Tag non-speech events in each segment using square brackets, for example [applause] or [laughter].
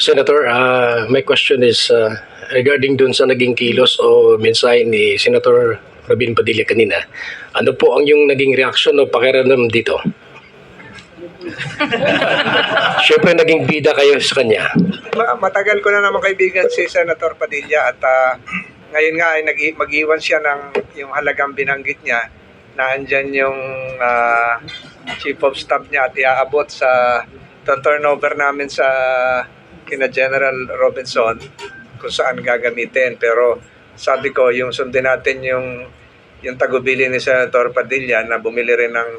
Senator, uh, my question is uh, regarding dun sa naging kilos o mensahe ni Senator Robin Padilla kanina. Ano po ang yung naging reaksyon o pakiramdam dito? [laughs] Siyempre naging bida kayo sa kanya. Ma- matagal ko na naman kaibigan si Senator Padilla at ah, ngayon nga ay nag- mag-iwan siya ng yung halagang binanggit niya na andyan yung ah, chief of staff niya at iaabot sa turnover namin sa kina General Robinson kung saan gagamitin pero sabi ko yung sundin natin yung yung tagubili ni Senator Padilla na bumili rin ng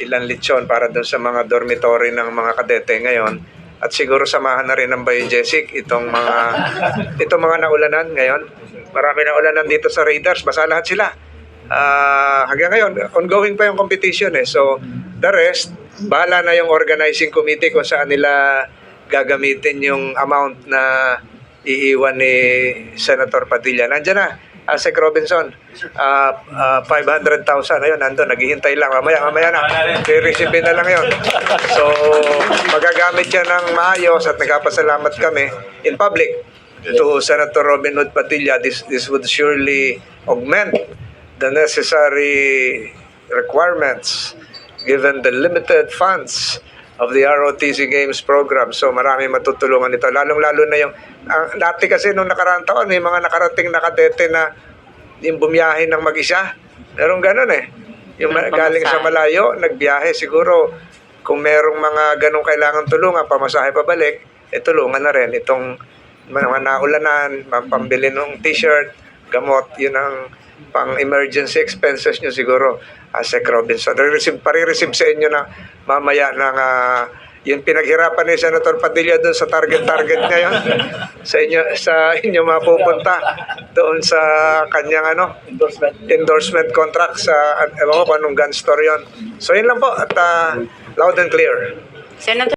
ilang lechon para doon sa mga dormitory ng mga kadete ngayon at siguro samahan na rin ng biogesic itong mga itong mga naulanan ngayon. Marami na ulanan dito sa Raiders, basta lahat sila. Ah, hanggang ngayon, ongoing pa yung competition eh. So, the rest, bahala na yung organizing committee kung saan nila gagamitin yung amount na iiwan ni Senator Padilla. Nandiyan na, Asek Robinson, ah ah, 500,000, ayun, nandun, naghihintay lang. Mamaya, mamaya na, re-receive na lang yun. So, magagamit yan ng maayos at nagpapasalamat kami in public to Senator Robin Hood Padilla. This, this would surely augment the necessary requirements given the limited funds of the ROTC Games program. So marami matutulungan nito. Lalong-lalo na yung, ang dati kasi nung nakaraang taon, may mga nakarating na kadete na yung bumiyahe ng mag-isa. Merong ganun eh. Yung galing sa malayo, nagbiyahe. Siguro, kung merong mga ganong kailangan tulungan, pamasahe pabalik, eh tulungan na rin. Itong mga naulanan, pambili ng t-shirt, gamot, yun ang pang-emergency expenses nyo siguro, uh, Sec Robinson. Re-receive, pare-receive sa inyo na mamaya ng ah, yung pinaghirapan ni Senator Padilla doon sa target-target ngayon sa inyo sa inyo mapupunta doon sa kanyang ano endorsement endorsement contract sa ewan ko anong gun store yon. So yun lang po at ah, loud and clear. Senator